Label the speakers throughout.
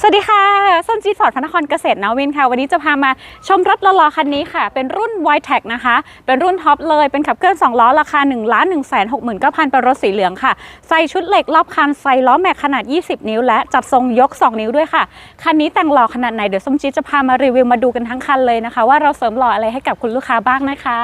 Speaker 1: สวัสดีค่ะ ส้นจีฟอร์ดพระนครเกษตรนาวินค่ะ วันนี้จะพามาชมรถละลอคันนี้ค่ะ เป็นรุ่น y t e c นะคะ เป็นรุ่นท็อปเลย เป็นขับเคลื่อน 2 ล้อ ราคา 1 1 6 9 0 0 0เป็นรถสีเหลืองค่ะ ใส่ชุดเหล็กรอบคัน ใส่ล้อแม็กขนาด 20 นิ้ว และจัดทรงยก 2 นิ้วด้วยค่ะ คันนี้แต่งหล่อขนาดไหน เดี๋ยวส้มจีจะพามารีวิวมาดูกันทั้งคันเลยนะคะ ว่าเราเสริมหล่ออะไรให้กับคุณลูกค้าบ้างนะคะ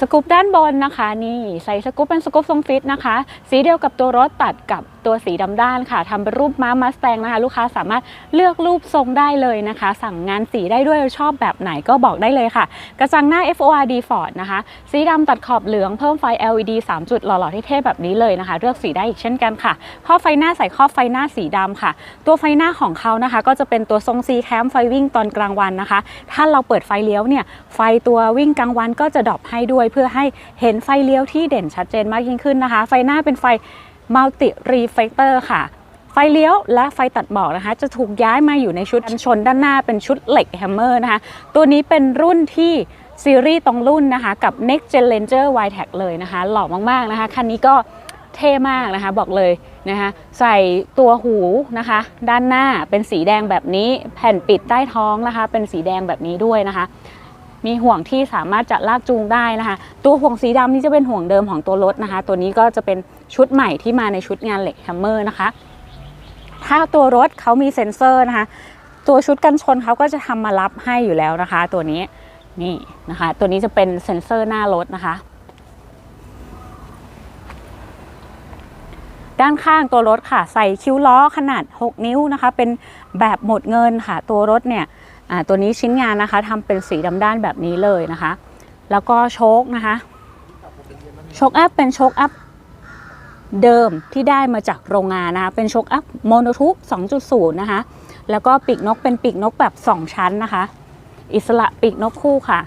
Speaker 1: สกูปด้านบนนะคะนี่ใส่สกูปเป็นสกูปทรงฟิตนะคะ สีเดียวกับตัวรถตัดกับ ตัวสีดำด้านค่ะทำเป็นรูปม้ามาสแตงนะคะ ลูกค้าสามารถเลือกรูปทรงได้เลยนะคะ สั่งงานสีได้ด้วยชอบแบบไหนก็บอกได้เลยค่ะ กระจังหน้า FORD Ford นะคะ สีดำตัดขอบเหลืองเพิ่มไฟ LED 3 จุดหล่อๆเท่ๆแบบนี้เลยนะคะ เลือกสีได้อีกเช่นกันค่ะครอไฟหน้าใส่ครอไฟหน้าสีดำค่ะ ตัวไฟหน้าของเขานะคะ ก็จะเป็นตัวทรงซีแคมไฟวิ่งตอนกลางวันนะคะ ถ้าเราเปิดไฟเลี้ยวเนี่ยไฟตัววิ่งกลางวันก็จะดรอปให้ด้วยเพื่อให้เห็นไฟเลี้ยวที่เด่นชัดเจนมากยิ่งขึ้นนะคะ ไฟหน้าเป็นไฟ Multi Reflector ค่ะ ไฟเลี้ยวและไฟตัดหมอกนะคะ จะถูกย้ายมาอยู่ในชุดกันชนด้านหน้าเป็นชุดเหล็กแฮมเมอร์นะคะ ตัวนี้เป็นรุ่นที่ซีรีส์ตรงรุ่นนะคะ กับ Next Gen Ranger y t e c เลยนะคะ หล่อมากๆนะคะ คันนี้ก็เท่มากนะคะบอกเลยนะคะใส่ตัวหูนะคะ ด้านหน้าเป็นสีแดงแบบนี้ แผ่นปิดใต้ท้องนะคะ เป็นสีแดงแบบนี้ด้วยนะคะ มีห่วงที่สามารถจะลากจูงได้นะคะ ตัวห่วงสีดำนี่จะเป็นห่วงเดิมของตัวรถนะคะ ตัวนี้ก็จะเป็นชุดใหม่ที่มาในชุดงานเหล็กแฮมเมอร์นะคะ ถ้าตัวรถเขามีเซ็นเซอร์นะคะ ตัวชุดกันชนเขาก็จะทำมารับให้อยู่แล้วนะคะ ตัวนี้นี่นะคะ ตัวนี้จะเป็นเซ็นเซอร์หน้ารถนะคะด้านข้างตัวรถค่ะใส่คิ้วล้อขนาด 6 นิ้วนะคะ เป็นแบบหมดเงินค่ะ ตัวรถเนี่ยตัวนี้ชิ้นงานนะคะทำเป็นสีดำด้านแบบนี้เลยนะคะ แล้วก็โชคนะคะโชคอัพเป็นโชคอัพเดิมที่ได้มาจากโรงงานนะคะเป็นโชคอัพโมโนทูป2.0 นะคะ แล้วก็ปีกนกเป็นปีกนกแบบ 2 ชั้นนะคะ อิสระปีกนกคู่ค่ะ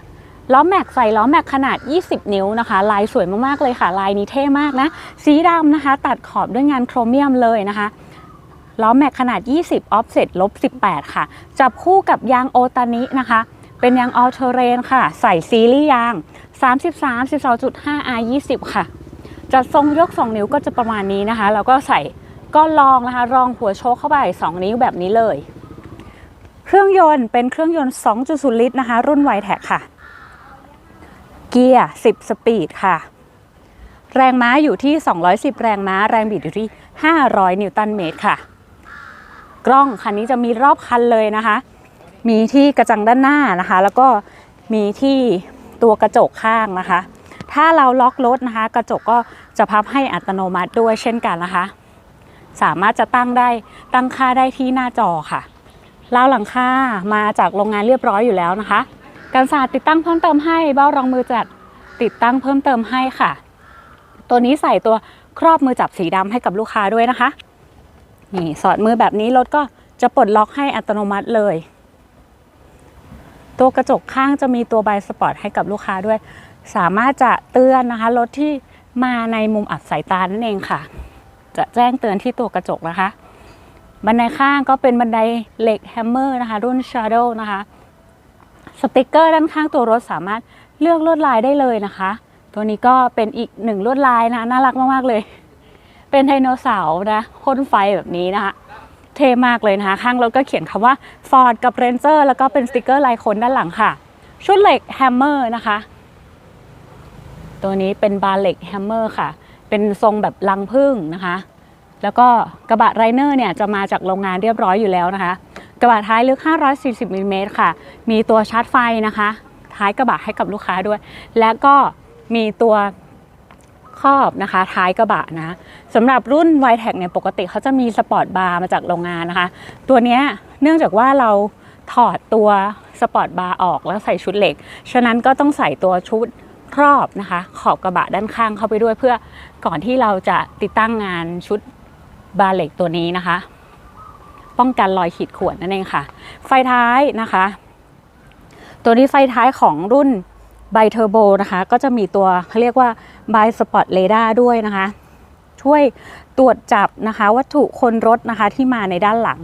Speaker 1: ล้อแม็กใส่ล้อแม็กขนาด 20 นิ้วนะคะ ลายสวยมากๆเลยค่ะ ลายนี้เท่มากนะ สีดำนะคะ ตัดขอบด้วยงานโครเมียมเลยนะคะ ล้อแม็กขนาด 20ออฟเซ็ตลบ 18 ค่ะ จับคู่กับยางโอตานินะคะ เป็นยางออเทเรนค่ะ ใส่ซีรีส์ยาง 33 12.5 R 20 ค่ะ จัดทรงยก 2 นิ้วก็จะประมาณนี้นะคะ แล้วก็ใส่ก้อนรองนะคะ รองหัวโชคเข้าไป 2 นิ้วแบบนี้เลย เครื่องยนต์เป็นเครื่องยนต์ 2.0 ลิตรนะคะ รุ่นไวแท็กค่ะ เกียร์ 10 สปีดค่ะ แรงม้าอยู่ที่ 210 แรงม้า แรงบิดอยู่ที่ 500 นิวตันเมตรค่ะ กล้องคันนี้จะมีรอบคันเลยนะคะ มีที่กระจังด้านหน้านะคะ แล้วก็มีที่ตัวกระจกข้างนะคะ ถ้าเราล็อกรถนะคะ กระจกก็จะพับให้อัตโนมัติด้วยเช่นกันนะคะ สามารถจะตั้งได้ตั้งค่าได้ที่หน้าจอค่ะราวหลังคามาจากโรงงานเรียบร้อยอยู่แล้วนะคะการสาดติดตั้งเพิ่มเติมให้เบ้ารองมือจัดติดตั้งเพิ่มเติมให้ค่ะ ตัวนี้ใส่ตัวครอบมือจับสีดำให้กับลูกค้าด้วยนะคะ นี่สอดมือแบบนี้รถก็จะปลดล็อกให้อัตโนมัติเลย ตัวกระจกข้างจะมีตัวใบสปอร์ตให้กับลูกค้าด้วย สามารถจะเตือนนะคะรถที่มาในมุมอับสายตานั่นเองค่ะ จะแจ้งเตือนที่ตัวกระจกนะคะ บันไดข้างก็เป็นบันไดเหล็กแฮมเมอร์นะคะ รุ่น Shadow นะคะ สติกเกอร์ด้านข้างตัวรถสามารถเลือกลวดลายได้เลยนะคะ ตัวนี้ก็เป็นอีกหนึ่งลวดลายนะน่ารักมากๆเลย เป็นไดโนเสาร์นะพ่นไฟแบบนี้นะคะเท่มากเลยนะคะ ข้างรถก็เขียนคำว่า Ford กับ Ranger แล้วก็เป็นสติกเกอร์ลายคนด้านหลังค่ะ ชุดเหล็กแฮมเมอร์นะคะ ตัวนี้เป็นบาร์เหล็กแฮมเมอร์ค่ะ เป็นทรงแบบลังพึ่งนะคะ แล้วก็กระบะไรเนอร์เนี่ยจะมาจากโรงงานเรียบร้อยอยู่แล้วนะคะ กระบะท้ายลึก 540มิลลิเมตรค่ะ มีตัวชาร์จไฟนะคะ ท้ายกระบะให้กับลูกค้าด้วย และก็มีตัว ครอบนะคะ ท้ายกระบะนะสำหรับรุ่น y t e c เนี่ยปกติเขาจะมีสปอร์ตบาร์มาจากโรงงานนะคะ ตัวนี้เนื่องจากว่าเราถอดตัวสปอร์ตบาร์ออกแล้วใส่ชุดเหล็ก ฉะนั้นก็ต้องใส่ตัวชุดครอบนะคะ ขอบกระบะด้านข้างเข้าไปด้วยเพื่อก่อนที่เราจะติดตั้งงานชุดบาร์เหล็กตัวนี้นะคะ ป้องกันรอยขีดข่วนนั่นเองค่ะ ไฟท้ายนะคะ ตัวนี้ไฟท้ายของรุ่น ไบเทอร์โบนะคะก็จะมีตัวเขาเรียกว่าไบสปอตเรดาร์ด้วยนะคะ ช่วยตรวจจับนะคะวัตถุคนรถนะคะที่มาในด้านหลัง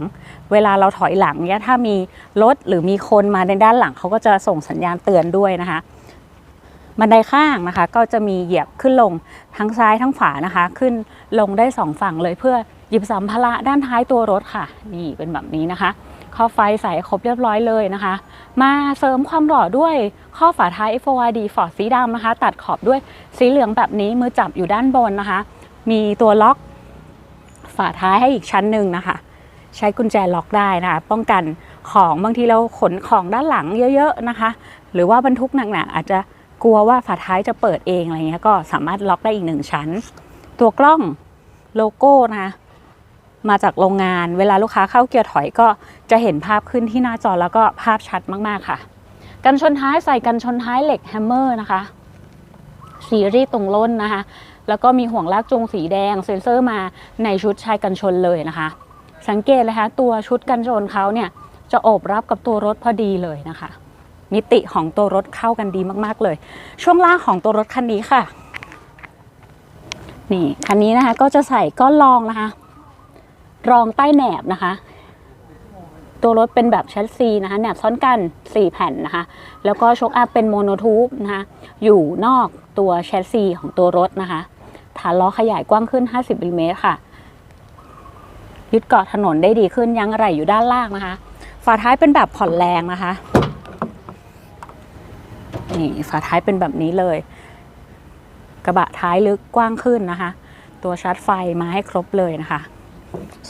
Speaker 1: เวลาเราถอยหลังเนี่ยถ้ามีรถหรือมีคนมาในด้านหลังเขาก็จะส่งสัญญาณเตือนด้วยนะคะบันไดข้างนะคะ ก็จะมีเหยียบขึ้นลงทั้งซ้ายทั้งขวานะคะ ขึ้นลงได้สองฝั่งเลยเพื่อหยิบสัมภาระด้านท้ายตัวรถค่ะ นี่เป็นแบบนี้นะคะ ข้อไฟใส่ครบเรียบร้อยเลยนะคะ มาเสริมความหล่อด้วยข้อฝาท้าย FORD ฟอร์ดสีดำนะคะ ตัดขอบด้วยสีเหลืองแบบนี้มือจับอยู่ด้านบนนะคะ มีตัวล็อกฝาท้ายให้อีกชั้นหนึ่งนะคะ ใช้กุญแจล็อกได้นะคะ ป้องกันของบางทีเราขนของด้านหลังเยอะๆนะคะ หรือว่าบรรทุกหนักๆอาจจะกลัวว่าฝาท้ายจะเปิดเองอะไรเงี้ยก็สามารถล็อกได้อีกหนึ่งชั้น ตัวกล้องโลโก้นะคะ มาจากโรงงาน เวลาลูกค้าเข้าเกียร์ถอยก็จะเห็นภาพขึ้นที่หน้าจอแล้วก็ภาพชัดมากๆค่ะ กันชนท้ายใส่กันชนท้ายเหล็กแฮมเมอร์นะคะซีรีส์ตรงล้นนะคะ แล้วก็มีห่วงลากจูงสีแดงเซ็นเซอร์มาในชุดชายกันชนเลยนะคะ สังเกตเลยคะตัวชุดกันชนเขาเนี่ยจะโอบรับกับตัวรถพอดีเลยนะคะ มิติของตัวรถเข้ากันดีมากๆเลย ช่วงล่างของตัวรถคันนี้ค่ะนี่คันนี้นะคะก็จะใส่ก้อนรองนะคะ รองใต้แหนบนะคะ ตัวรถเป็นแบบแชสซีนะคะแหนบซ้อนกัน 4 แผ่นนะคะ แล้วก็โชคอัพเป็นโมโนทูบนะคะอยู่นอกตัวแชสซีของตัวรถนะคะ ฐานล้อขยายกว้างขึ้น 50มิลลิเมตรค่ะ ยึดเกาะถนนได้ดีขึ้นยังอะไรอยู่ด้านล่างนะคะ ฝาท้ายเป็นแบบผ่อนแรงนะคะนี่ฝาท้ายเป็นแบบนี้เลย กระบะท้ายลึกกว้างขึ้นนะคะ ตัวชาร์จไฟมาให้ครบเลยนะคะ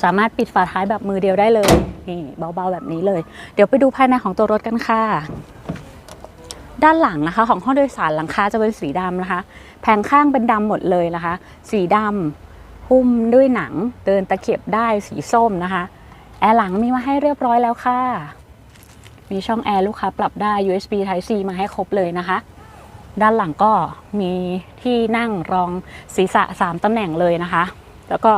Speaker 1: สามารถปิดฝาท้ายแบบมือเดียวได้เลยนี่เบาๆแบบนี้เลย เดี๋ยวไปดูภายในของตัวรถกันค่ะ ด้านหลังนะคะ ของห้องโดยสารหลังคาจะเป็นสีดำนะคะ แผงข้างเป็นดำหมดเลยนะคะ สีดำหุ้มด้วยหนังเดินตะเข็บได้สีส้มนะคะแอร์หลังมีมาให้เรียบร้อยแล้วค่ะ มีช่องแอร์ลูกค้าปรับได้ USB Type C มาให้ครบเลยนะคะ ด้านหลังก็มีที่นั่งรองศีรษะ 3ตำแหน่งเลยนะคะ แล้วก็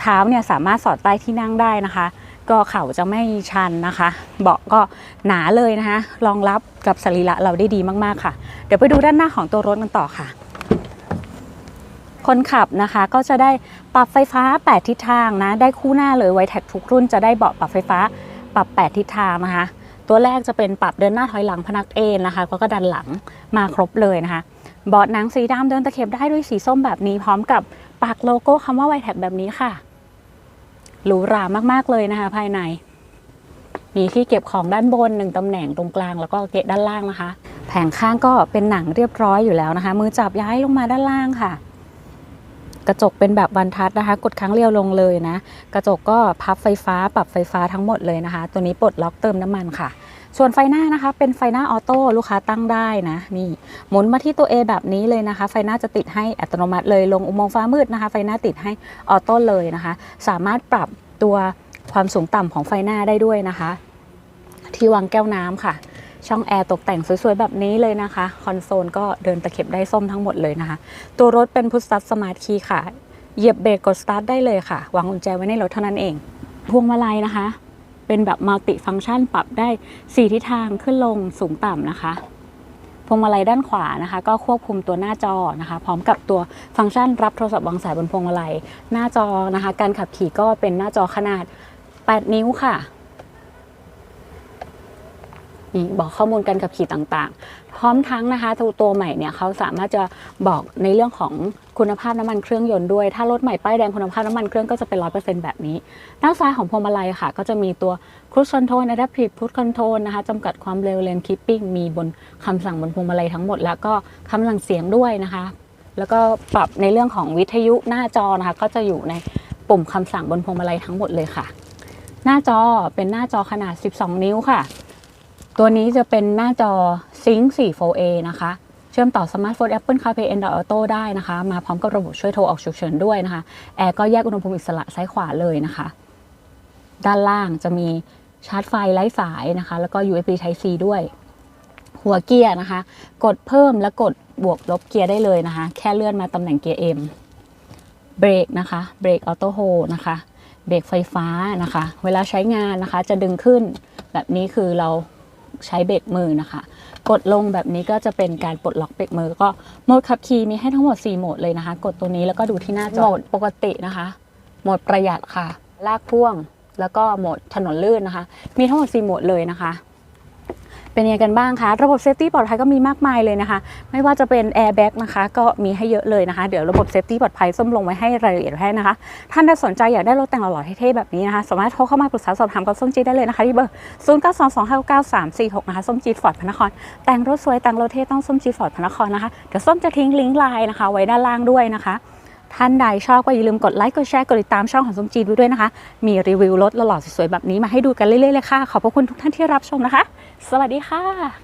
Speaker 1: เท้าเนี่ยสามารถสอดใต้ที่นั่งได้นะคะ ก็เข่าจะไม่ชันนะคะ เบาะก็หนาเลยนะคะรองรับกับสรีระเราได้ดีมากๆค่ะ เดี๋ยวไปดูด้านหน้าของตัวรถกันต่อค่ะคนขับนะคะก็จะได้ปรับไฟฟ้า 8 ทิศทางนะ ได้คู่หน้าเลยไวแท็กทุกรุ่นจะได้เบาะปรับไฟฟ้าปรับ 8 ทิศทางนะคะ ตัวแรกจะเป็นปรับเดินหน้าถอยหลังพนักเอนนะคะแล้วก็ดันหลังมาครบเลยนะคะเบาะหนังสีดำเดินตะเข็บได้ด้วยสีส้มแบบนี้พร้อมกับปักโลโก้คำว่าไวแท็กแบบนี้ค่ะ หรูหรามากๆเลยนะคะ ภายใน มีที่เก็บของด้านบนหนึ่งตำแหน่งตรงกลางแล้วก็เกะด้านล่างนะคะ แผงข้างก็เป็นหนังเรียบร้อยอยู่แล้วนะคะ มือจับย้ายลงมาด้านล่างค่ะ กระจกเป็นแบบบรรทัดนะคะ กดครั้งเดียวลงเลยนะ กระจกก็พับไฟฟ้าปรับไฟฟ้าทั้งหมดเลยนะคะ ตัวนี้ปลดล็อกเติมน้ำมันค่ะ ส่วนไฟหน้านะคะเป็นไฟหน้าออโต้ลูกค้าตั้งได้นะนี่หมุนมาที่ตัว A แบบนี้เลยนะคะ ไฟหน้าจะติดให้อัตโนมัติเลยลงอุโมงค์ฟ้ามืดนะคะ ไฟหน้าติดให้ออโต้เลยนะคะ สามารถปรับตัวความสูงต่ำของไฟหน้าได้ด้วยนะคะ ที่วางแก้วน้ำค่ะ ช่องแอร์ตกแต่งสวยๆ แบบนี้เลยนะคะ คอนโซลก็เดินตะเข็บได้ส้มทั้งหมดเลยนะคะ ตัวรถเป็นพุทธัสสมาร์ทคีย์ค่ะเหยียบเบรกกดสตาร์ทได้เลยค่ะวางกุญแจไว้ในรถเท่านั้นเองพวงมาลัยนะคะ เป็นแบบมัลติฟังก์ชันปรับได้ 4 ทิศทางขึ้นลงสูงต่ำนะคะพวงมาลัยด้านขวานะคะ ก็ควบคุมตัวหน้าจอนะคะ พร้อมกับตัวฟังก์ชันรับโทรศัพท์วางสายบนพวงมาลัย หน้าจอนะคะ การขับขี่ก็เป็นหน้าจอขนาด 8 นิ้วค่ะนี่บอกข้อมูลการขับขี่ต่างๆ พร้อมทั้งนะคะตัวตัวใหม่เนี่ยเขาสามารถจะบอกในเรื่องของ คุณภาพน้ำมันเครื่องยนต์ด้วย ถ้ารถใหม่ป้ายแดงคุณภาพน้ำมันเครื่องก็จะเป็นร้อยเปอร์เซ็นต์แบบนี้ ด้านซ้ายของพวงมาลัยค่ะ ก็จะมีตัว cruise control adaptive cruise control นะคะจำกัดความเร็ว lane keeping มีบนคำสั่งบนพวงมาลัยทั้งหมด แล้วก็คำสั่งเสียงด้วยนะคะ แล้วก็ปรับในเรื่องของวิทยุหน้าจอนะคะ ก็จะอยู่ในปุ่มคำสั่งบนพวงมาลัยทั้งหมดเลยค่ะ หน้าจอเป็นหน้าจอขนาด 12 นิ้วค่ะ ตัวนี้จะเป็นหน้าจอ Sync 4 4A นะคะ ชื่อมต่อสมาร์ทโฟน Apple CarPlay Android Auto ได้นะคะ มาพร้อมกับระบบช่วยโทรออกฉุกเฉินด้วยนะคะ แอร์ก็แยกอุณหภูมิอิสระซ้ายขวาเลยนะคะ ด้านล่างจะมีชาร์จไฟไร้สายนะคะ แล้วก็ USB Type C ด้วย หัวเกียร์นะคะ กดเพิ่มและกดบวกลบเกียร์ได้เลยนะคะ แค่เลื่อนมาตำแหน่งเกียร์ M เบรกนะคะเบรกออโต้โฮนะคะเบรกไฟฟ้านะคะ เวลาใช้งานนะคะ จะดึงขึ้นแบบนี้คือเรา ใช้เบรกมือนะคะ กดลงแบบนี้ก็จะเป็นการปลดล็อกเบรกมือ ก็โหมดขับขี่มีให้ทั้งหมด 4 โหมดเลยนะคะ กดตัวนี้แล้วก็ดูที่หน้าจอโหมดปกตินะคะ โหมดประหยัดค่ะ ลากพ่วง แล้วก็โหมดถนนลื่นนะคะ มีทั้งหมด 4 โหมดเลยนะคะ เป็นยังไงกันบ้างคะระบบเซฟตี้ปลอดภัยก็มีมากมายเลยนะคะ ไม่ว่าจะเป็นแอร์แบ็กนะคะก็มีให้เยอะเลยนะคะ เดี๋ยวระบบเซฟตี้ปลอดภัยส้มลงไว้ให้รายละเอียดให้นะคะ ท่านถ้าสนใจอยากได้รถแต่งหล่อๆเท่ๆแบบนี้นะคะ สามารถโทรเข้ามาปรึกษาสอบถามกับส้มจีได้เลยนะคะที่เบอร์ 0 9 2 2 5 9 3 4 6 นะคะส้มจีฟอร์ดพนคร แต่งรถสวยแต่งรถเท่ต้องส้มจีฟอร์ดพนครนะคะเดี๋ยวส้มจะทิ้งลิงก์ไลน์นะคะไว้ด้านล่างด้วยนะคะ ท่านใดชอบก็อย่าลืมกดไลค์กดแชร์กดติดตามช่องของส้มจีดไว้ด้วยนะคะ มีรีวิวรถหล่อๆสวยๆแบบนี้มาให้ดูกันเรื่อยๆเลยค่ะ ขอบพระคุณทุกท่านที่รับชมนะคะ สวัสดีค่ะ